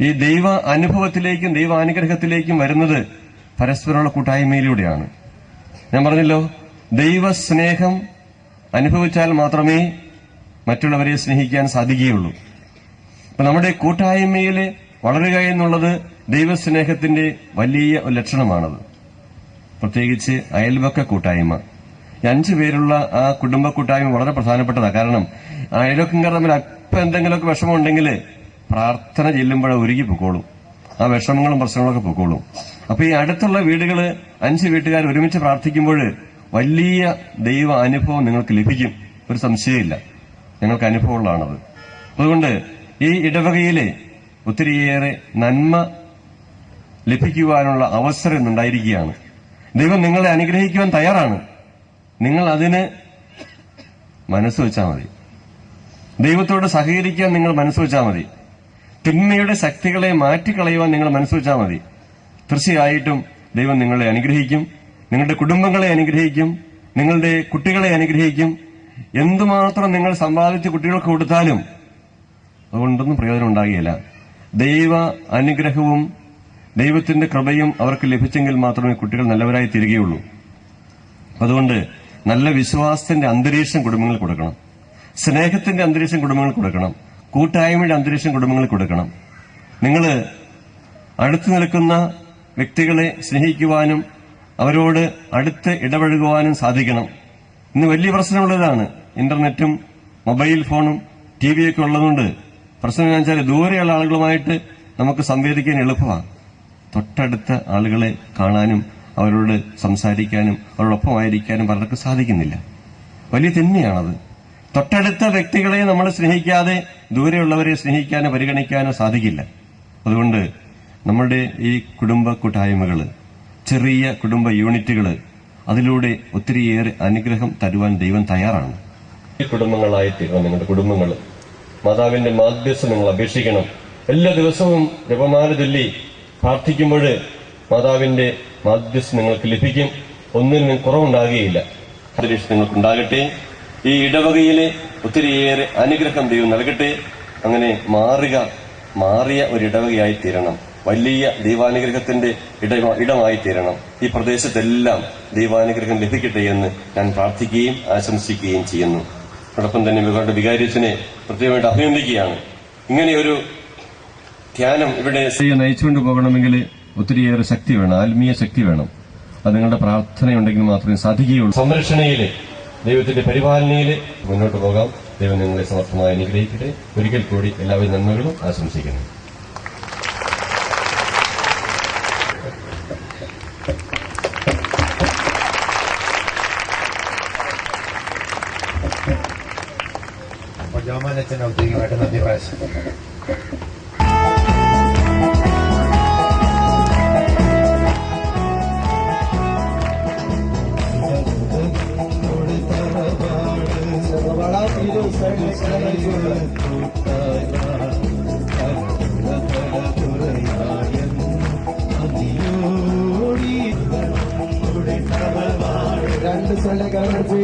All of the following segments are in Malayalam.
ഈ ദൈവ അനുഭവത്തിലേക്കും ദൈവ അനുഗ്രഹത്തിലേക്കും വരുന്നത് പരസ്പരമുള്ള കൂട്ടായ്മയിലൂടെയാണ്. ഞാൻ പറഞ്ഞല്ലോ ദൈവ സ്നേഹം അനുഭവിച്ചാൽ മാത്രമേ മറ്റുള്ളവരെ സ്നേഹിക്കാൻ സാധിക്കുകയുള്ളൂ. അപ്പൊ നമ്മുടെ കൂട്ടായ്മയിൽ വളരുക എന്നുള്ളത് ദൈവസ്നേഹത്തിന്റെ വലിയ ലക്ഷണമാണത്. പ്രത്യേകിച്ച് അയൽവക്ക കൂട്ടായ്മ. അഞ്ചു പേരുള്ള ആ കുടുംബ കൂട്ടായ്മ വളരെ പ്രധാനപ്പെട്ടതാണ് കാരണം അയൽവക്കങ്ങൾ തമ്മിൽ അപ്പം എന്തെങ്കിലുമൊക്കെ വിഷമമുണ്ടെങ്കിൽ പ്രാർത്ഥന ചെല്ലുമ്പോഴേ ഒരുങ്ങി പൊക്കോളും. ആ വിഷമങ്ങളും പ്രശ്നങ്ങളൊക്കെ പൊക്കോളും. അപ്പൊ ഈ അടുത്തുള്ള വീടുകൾ അഞ്ച് വീട്ടുകാർ ഒരുമിച്ച് പ്രാർത്ഥിക്കുമ്പോൾ വലിയ ദൈവ അനുഭവം നിങ്ങൾക്ക് ലഭിക്കും. ഒരു സംശയമില്ല. ഞങ്ങൾക്ക് അനുഭവമുള്ളതാണത്. അതുകൊണ്ട് ഈ ഇടവകയിലെ ഒത്തിരിയേറെ നന്മ ലഭിക്കുവാനുള്ള അവസരം ഇന്നുണ്ടായിരിക്കുകയാണ്. ദൈവം നിങ്ങളെ അനുഗ്രഹിക്കുവാൻ തയ്യാറാണ്. നിങ്ങൾ അതിന് മനസ്സ് വെച്ചാൽ മതി. ദൈവത്തോട് സഹകരിക്കാൻ നിങ്ങൾ മനസ്സ് വെച്ചാൽ മതി. തിന്മയുടെ ശക്തികളെ മാറ്റിക്കളയുവാൻ നിങ്ങൾ മനസ്സുവെച്ചാൽ മതി. തീർച്ചയായിട്ടും ദൈവം നിങ്ങളെ അനുഗ്രഹിക്കും. നിങ്ങളുടെ കുടുംബങ്ങളെ അനുഗ്രഹിക്കും. നിങ്ങളുടെ കുട്ടികളെ അനുഗ്രഹിക്കും. എന്തുമാത്രം നിങ്ങൾ സമ്പാദിച്ച് കുട്ടികൾക്ക് കൊടുത്താലും അതുകൊണ്ടൊന്നും പ്രയോജനം ഉണ്ടാകുകയില്ല. ദൈവ അനുഗ്രഹവും ദൈവത്തിന്റെ കൃപയും അവർക്ക് ലഭിച്ചെങ്കിൽ മാത്രമേ കുട്ടികൾ നല്ലവരായി തീരുകയുള്ളൂ. അതുകൊണ്ട് നല്ല വിശ്വാസത്തിന്റെ അന്തരീക്ഷം കുടുംബങ്ങളിൽ കൊടുക്കണം. സ്നേഹത്തിന്റെ അന്തരീക്ഷം കുടുംബങ്ങളിൽ കൊടുക്കണം. കൂട്ടായ്മയുടെ അന്തരീക്ഷം കുടുംബങ്ങളിൽ കൊടുക്കണം. നിങ്ങൾ അടുത്തു നിൽക്കുന്ന വ്യക്തികളെ സ്നേഹിക്കുവാനും അവരോട് അടുത്ത് ഇടപഴകുവാനും സാധിക്കണം. ഇന്ന് വലിയ പ്രശ്നമുള്ളതാണ്. ഇന്റർനെറ്റും മൊബൈൽ ഫോണും ടി വിയൊക്കെ ഉള്ളതുകൊണ്ട് പ്രശ്നം എന്ന് വെച്ചാൽ ദൂരെയുള്ള ആളുകളുമായിട്ട് നമുക്ക് സംവേദിക്കാൻ എളുപ്പമാണ് തൊട്ടടുത്ത ആളുകളെ കാണാനും അവരോട് സംസാരിക്കാനും അവരോടൊപ്പമായിരിക്കാനും പലർക്കും സാധിക്കുന്നില്ല. വലിയ തിന്മയാണത്. തൊട്ടടുത്ത വ്യക്തികളെ നമ്മൾ സ്നേഹിക്കാതെ ദൂരെയുള്ളവരെ സ്നേഹിക്കാനോ പരിഗണിക്കാനോ സാധിക്കില്ല. അതുകൊണ്ട് നമ്മളുടെ ഈ കുടുംബ കൂട്ടായ്മകൾ ചെറിയ കുടുംബ യൂണിറ്റുകൾ അതിലൂടെ ഒത്തിരിയേറെ അനുഗ്രഹം തരുവാൻ ദൈവം തയ്യാറാണ്. കുടുംബങ്ങളായിത്തീരണം നിങ്ങളുടെ കുടുംബങ്ങൾ മാതാവിന്റെ മാധ്യസ്ഥം നിങ്ങൾ അപേക്ഷിക്കണം. എല്ലാ ദിവസവും ജപമാല ചൊല്ലി പ്രാർത്ഥിക്കുമ്പോൾ മാതാവിന്റെ മാധ്യസ്ഥം നിങ്ങൾക്ക് ലഭിക്കും. ഒന്നിനും കുറവുണ്ടാകുകയില്ല. അന്തരീക്ഷം നിങ്ങൾക്കുണ്ടാകട്ടെ ഈ ഇടവകയിലെ ഒത്തിരിയേറെ അനുഗ്രഹം ദൈവം നൽകട്ടെ. അങ്ങനെ മാറുക മാറിയ ഒരു ഇടവകയായി തീരണം. വലിയ ദൈവാനുഗ്രഹത്തിന്റെ ഇട ഇടമായി തീരണം. ഈ പ്രദേശത്തെല്ലാം ദൈവാനുഗ്രഹം ലഭിക്കട്ടെ എന്ന് ഞാൻ പ്രാർത്ഥിക്കുകയും ആശംസിക്കുകയും ചെയ്യുന്നു. അതോടൊപ്പം തന്നെ ഇവരുടെ വികാരിച്ചനെ പ്രത്യേകമായിട്ട് അഭിനന്ദിക്കുകയാണ്. ഇങ്ങനെയൊരു ധ്യാനം ഇവിടെ നയിച്ചുകൊണ്ട് പോകണമെങ്കിൽ ഒത്തിരിയേറെ ശക്തി വേണം ആത്മീയ ശക്തി വേണം. അത് നിങ്ങളുടെ പ്രാർത്ഥനയുണ്ടെങ്കിൽ മാത്രമേ സാധിക്കുകയുള്ളൂ. സംരക്ഷണയിൽ ദൈവത്തിന്റെ പരിപാലനയിൽ മുന്നോട്ട് പോകാം. ദൈവം നിങ്ങളെ സമർത്ഥമായി അനുഗ്രഹിക്കട്ടെ. ഒരിക്കൽ കൂടി എല്ലാവിധ നന്മകളും ആശംസിക്കുന്നു. അപ്പോൾ ജോമാനച്ചൻ ഔദ്യോഗികമായിട്ട് നന്ദി പ്രാവശ്യം ரெண்டு சொல்ல கவனிச்சு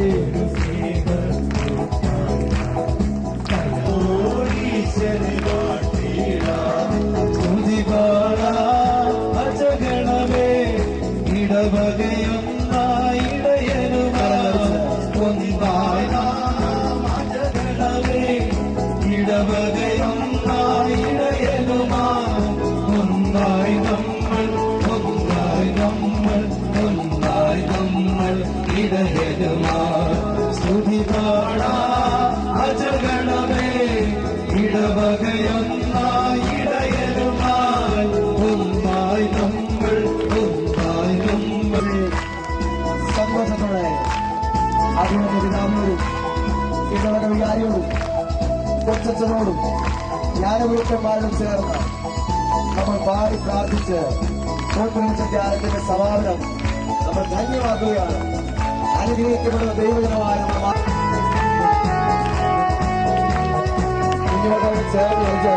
കൊച്ചച്ഛനോടും ജ്ഞാനവീട്ടന്മാരോടും ചേർന്ന് നമ്മൾ പാടി പ്രാർത്ഥിച്ച് കോൺഫറൻസ് ധ്യാനത്തിന്റെ സമാപനം നമ്മൾ ധന്യമാക്കുകയാണ്. അനുഗ്രഹിക്കപ്പെടുന്ന ദൈവജനമായ കുഞ്ഞുമക്കളെ ചേർന്ന്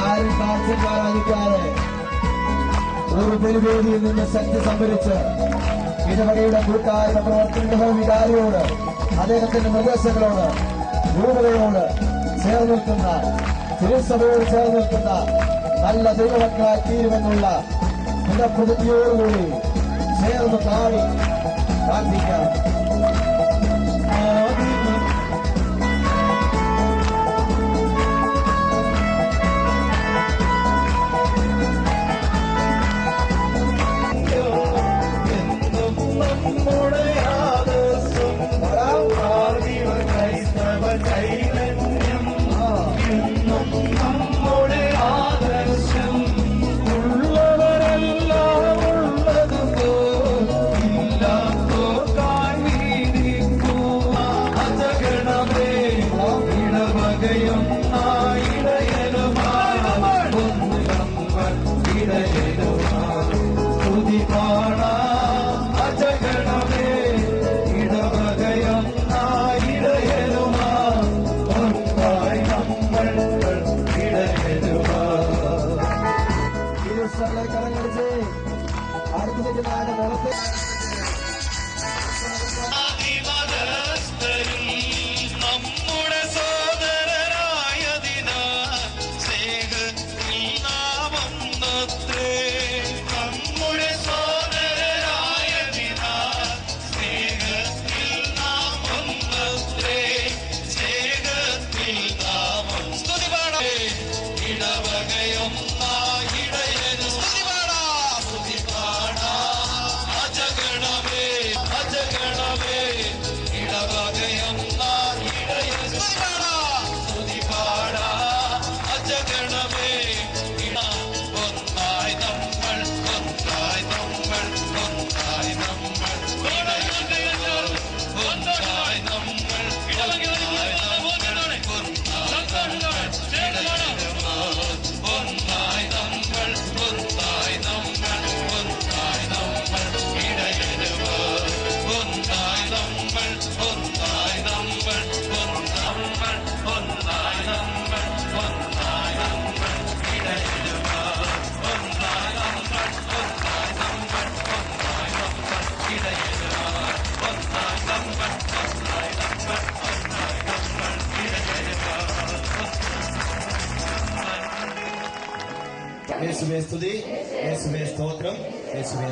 ആരും കാറ്റും ആരാധിക്കാതെ ഒരു പെരുവേദിയിൽ നിന്ന് ശക്തി സംഭരിച്ച് ഇടവകയുടെ കൂട്ടായ പ്രവർത്തനങ്ങളും വികാരിയോട് അദ്ദേഹത്തിന്റെ നിർദ്ദേശങ്ങളോട് രൂപതയോട് ചേർന്ന് നിൽക്കുന്ന തിരുസഭയോട് ചേർന്ന് നിൽക്കുന്ന നല്ല ദൈവമക്കളായി തീരുമെന്നുള്ള പുനഃപ്രതിജ്ഞയോടുകൂടി ചേർന്ന് താഴെ പ്രാർത്ഥിക്കാം കരങ്ങളിച്ച് അടുത്ത നാട് മുളത്ത് യേശുവേ സ്തുതി യേശുവേ സ്തോത്രം യേശുവേ